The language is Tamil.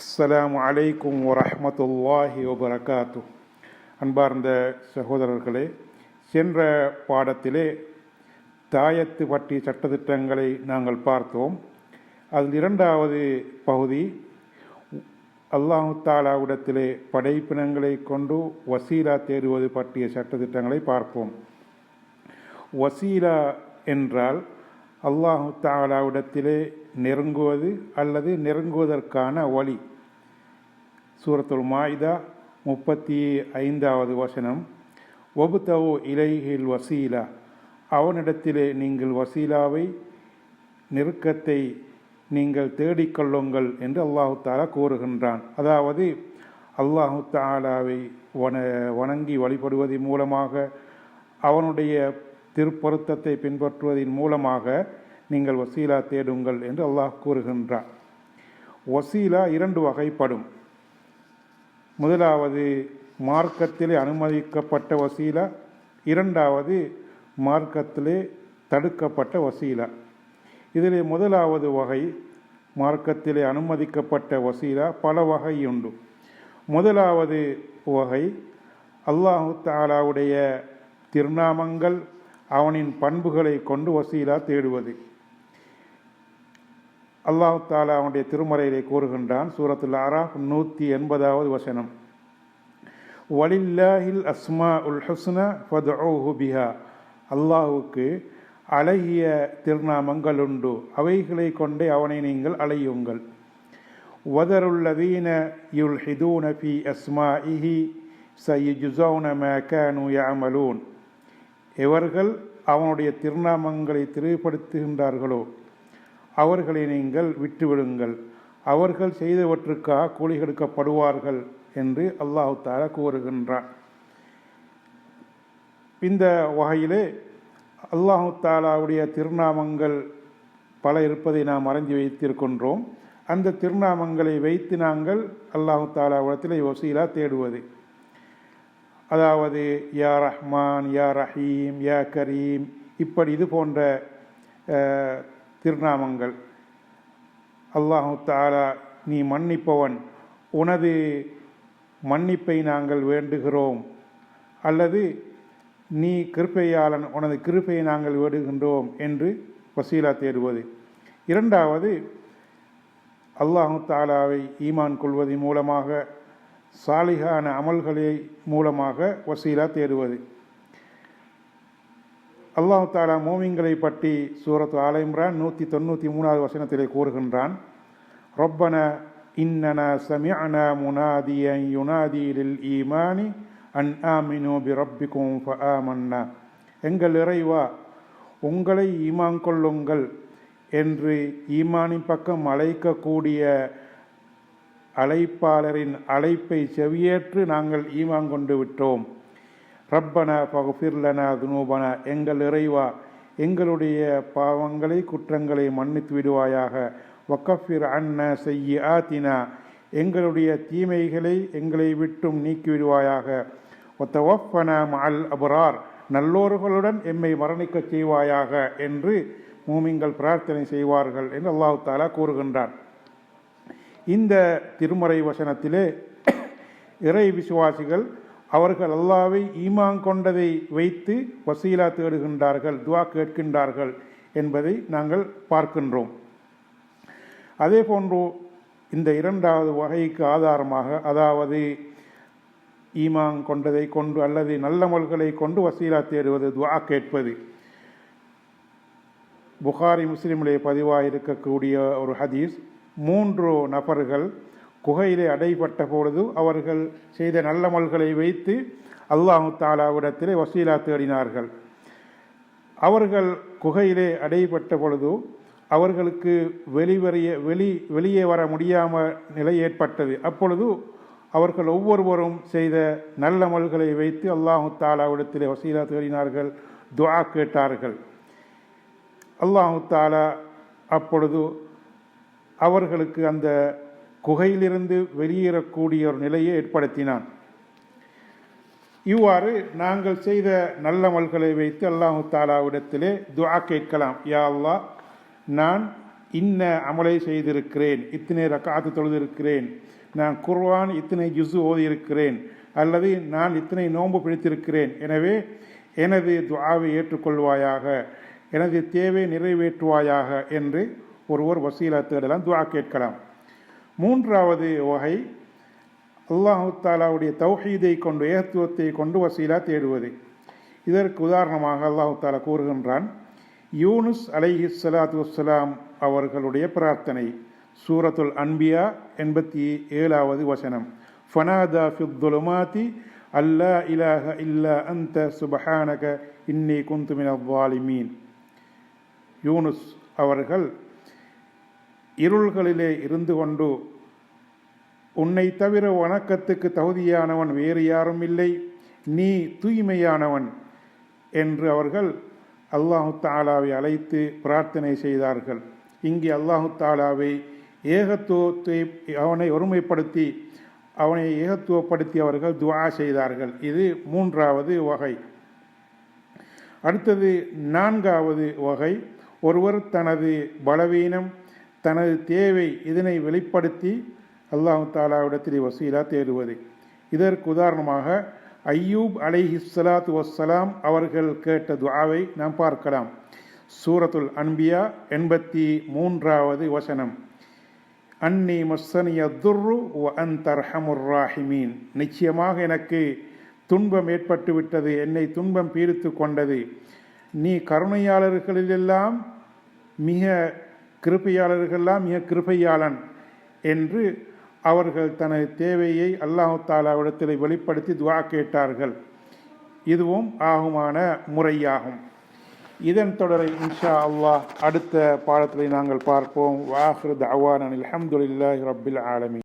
அஸ்லாம் அலைக்கும் வரமத்துல்லாஹி வபரகாத்து அன்பார்ந்த சகோதரர்களே சென்ற பாடத்திலே தாயத்து பற்றிய சட்டத்திட்டங்களை நாங்கள் பார்த்தோம். அதில் இரண்டாவது பகுதி அல்லாஹு தாலாவிடத்திலே படைப்பினங்களை கொண்டு வசீலா தேடுவது பற்றிய சட்டத்திட்டங்களை பார்ப்போம். வசீலா என்றால் அல்லாஹு தாலாவிடத்திலே நெருங்குவது அல்லது நெருங்குவதற்கான வழி. சூரத்துல் மாயிதா முப்பத்தி ஐந்தாவது வசனம். ஒபுத்தவோ இலைஹில் வசீலா. அவனிடத்திலே நீங்கள் வசீலாவை நெருக்கத்தை நீங்கள் தேடிக்கொள்ளுங்கள் என்று அல்லாஹு தாலா கூறுகின்றான். அதாவது அல்லாஹு தாலாவை வன வணங்கி வழிபடுவதன் மூலமாக அவனுடைய திருப்பொருத்தத்தை பின்பற்றுவதன் மூலமாக நீங்கள் வசீலா தேடுங்கள் என்று அல்லாஹ் கூறுகின்றார் வசீலா இரண்டு வகைப்படும். முதலாவது மார்க்கத்திலே அனுமதிக்கப்பட்ட வசீலா. இரண்டாவது மார்க்கத்திலே தடுக்கப்பட்ட வசீலா. இதில் முதலாவது வகை மார்க்கத்திலே அனுமதிக்கப்பட்ட வசீலா பல வகை உண்டு முதலாவது வகை அல்லாஹு தாலாவுடைய திருநாமங்கள் அவனின் பண்புகளை கொண்டு வசீலா தேடுவது. அல்லாஹு தாலா அவனுடைய திருமறையிலே கூறுகின்றான் சூரத்துல் அராஃப் நூற்றி எண்பதாவது வசனம். வலில்லாஹில் அஸ்மா உல் ஹஸ்னா ஃபதுஹு பிஹா. அல்லாஹுக்கு அழகிய திருநாமங்கள் உண்டு. அவைகளை கொண்டே அவனை நீங்கள் அழையுங்கள். வதருல்லதீன யுல் ஹிதூன பி அஸ்மா இஹி சயுஜுசௌன மேகானு யாமலூன் எவர்கள் அவனுடைய திருநாமங்களை திரைப்படுத்துகின்றார்களோ அவர்களை நீங்கள் விட்டுவிடுங்கள். அவர்கள் செய்தவற்றுக்காக கூலி கொடுக்கப்படுவார்கள் என்று அல்லாஹு தாலா கூறுகின்றான். இந்த வகையிலே அல்லாஹு தாலாவுடைய திருநாமங்கள் பல இருப்பதை நாம் அறிந்து வைத்திருக்கின்றோம். அந்த திருநாமங்களை வைத்து நாங்கள் அல்லாஹு தாலாவிடத்தில் வசீலா தேடுவது. அதாவது யா ரஹ்மான் யா ரஹீம் யா கரீம் இப்படி இது போன்ற திருநாமங்கள். அல்லாஹு தாலா நீ மன்னிப்பவன். உனது மன்னிப்பை நாங்கள் வேண்டுகிறோம். அல்லது நீ கிருப்பையாளன் உனது கிருப்பையை நாங்கள் வேடுகின்றோம் என்று வசீலா தேடுவது. இரண்டாவது அல்லாஹு தாலாவை ஈமான் கொள்வதன் மூலமாக சாலிகான அமல்களை மூலமாக வசீலா தேடுவது. அல்லாஹு தாலா மோமிங்களை பற்றி சூரத் ஆலயம்ரான் நூற்றி தொண்ணூற்றி மூணாவது வசனத்திலே கூறுகின்றான். ரொப்பன இன்னன சமியன முனாதிய யுனாதியில் ஈமானி அன் ஆமினோ பி ரப்பிக்கும் ஃபஆமன்னா. எங்கள் இறைவா உங்களை ஈமான் கொள்ளுங்கள் என்று ஈமானின் பக்கம் அழைக்கக்கூடிய அழைப்பாளரின் அழைப்பை செவியேற்று நாங்கள் ஈமான் கொண்டு விட்டோம். ரப்பன பகுஃபிர்லன துனூபன எங்கள் இறைவா எங்களுடைய பாவங்களை குற்றங்களை மன்னித்து விடுவாயாக. வக்கஃபிர் அன்ன செய்ய ஆத்தினா எங்களுடைய தீமைகளை எங்களை விட்டும் நீக்கிவிடுவாயாக ஒத்தவஃபன அல் அபரார் நல்லோர்களுடன் எம்மை மரணிக்கச் செய்வாயாக என்று மூமிங்கள் பிரார்த்தனை செய்வார்கள் என்று அல்லாஹு தாலா கூறுகின்றார் இந்த திருமறை வசனத்திலே இறை விசுவாசிகள் அவர்கள் அல்லாவை ஈமான் கொண்டதை வைத்து வசீலா தேடுகின்றார்கள் துவா கேட்கின்றார்கள் என்பதை நாங்கள் பார்க்கின்றோம். அதே போன்று இந்த இரண்டாவது வகைக்கு ஆதாரமாக அதாவது ஈமான் கொண்டதை கொண்டு அல்லது நல்லமல்களை கொண்டு வசீலா தேடுவது துவா கேட்பது. புகாரி முஸ்லீமிலே பதிவாக இருக்கக்கூடிய ஒரு ஹதீஸ் மூன்று நபர்கள் குகையிலே அடைபட்ட பொழுது அவர்கள் செய்த நல்லமல்களை வைத்து அல்லாஹு தாலாவிடத்திலே வசீலா தேடினார்கள். அவர்கள் குகையிலே அடைபட்ட பொழுது அவர்களுக்கு வெளிவரிய வெளி வெளியே வர முடியாமல் நிலை ஏற்பட்டது. அப்பொழுது அவர்கள் ஒவ்வொருவரும் செய்த நல்லமல்களை வைத்து அல்லாஹு தாலாவிடத்திலே வசீலா தேடினார்கள். துவா கேட்டார்கள். அல்லாஹு தாலா அப்பொழுது அவர்களுக்கு அந்த குகையிலிருந்து வெளியேறக்கூடிய ஒரு நிலையை ஏற்படுத்தினான். இவ்வாறு நாங்கள் செய்த நல்லமல்களை வைத்து அல்லாஹு தாலாவிடத்திலே துவா கேட்கலாம். யா அல்லா நான் இன்ன அமலை செய்திருக்கிறேன். இத்தனை ரக்காத்து தொழுதிருக்கிறேன். நான் குர்வான் இத்தனை ஜுசு ஓதியிருக்கிறேன். அல்லது நான் இத்தனை நோன்பு பிடித்திருக்கிறேன். எனவே எனது துவாவை ஏற்றுக்கொள்வாயாக எனது தேவை நிறைவேற்றுவாயாக என்று ஒருவர் வசீலா தேடலாம் துவா கேட்கலாம். மூன்றாவது வகை அல்லாஹு தாலாவுடைய தௌஹீதை கொண்டு ஏகத்துவத்தை கொண்டு வசீலா தேடுவது. இதற்கு உதாரணமாக அல்லாஹு தாலா கூறுகின்றான் யூனுஸ் அலைஹி ஸலாத்து வசலாம் அவர்களுடைய பிரார்த்தனை சூரத்துல் அன்பியா எண்பத்தி ஏழாவது வசனம். ஃபனாதா ஃபித்துலுமாத்தி அல்லா இலாஹ இல்லா அந்த சுபஹானக இன்னி குந்துமின வாலிமீன். யூனுஸ் அவர்கள் இருள்களிலே இருந்து கொண்டு உன்னை தவிர வணக்கத்துக்கு தகுதியானவன் வேறு யாரும் இல்லை. நீ தூய்மையானவன் என்று அவர்கள் அல்லாஹு தாலாவை அழைத்து பிரார்த்தனை செய்தார்கள். இங்கே அல்லாஹு தாலாவை ஏகத்துவத்தை அவனை ஒருமைப்படுத்தி அவனை ஏகத்துவப்படுத்தி அவர்கள் துவா செய்தார்கள். இது மூன்றாவது வகை. அடுத்தது நான்காவது வகை. ஒருவர் தனது பலவீனம் தனது தேவை இதனை வெளிப்படுத்தி அல்லாஹு தாலாவிடத்தில் வசீலா தேடுவது. இதற்கு உதாரணமாக ஐயூப் அலைஹி சலாத்து வஸ்ஸலாம் அவர்கள் கேட்ட துவாவை நாம் பார்க்கலாம். சூரத்துல் அன்பியா எண்பத்தி மூன்றாவது வசனம். அன்னி மஸ்ஸனிய துர்ரு வ அந்தர்ஹமுர் ராஹிமீன். நிச்சயமாக எனக்கு துன்பம் ஏற்பட்டு விட்டது என்னை துன்பம் பீரித்து கொண்டது. நீ கருணையாளர்களிலெல்லாம் மிக கிருப்பையாளர்கள்லாம் மிக கிருப்பையாளன் என்று அவர்கள் தனது தேவையை அல்லாஹு தாலாவிடத்தில் வெளிப்படுத்தி துவா கேட்டார்கள். இதுவும் ஆகுமான முறையாகும். இதன் தொடரை இன்ஷா அல்லாஹ் அடுத்த பாடத்தில் நாங்கள் பார்ப்போம். வாஹ்ரத் அவான் அல்ஹம்துலில்லாஹி ரப்பில் ஆலமி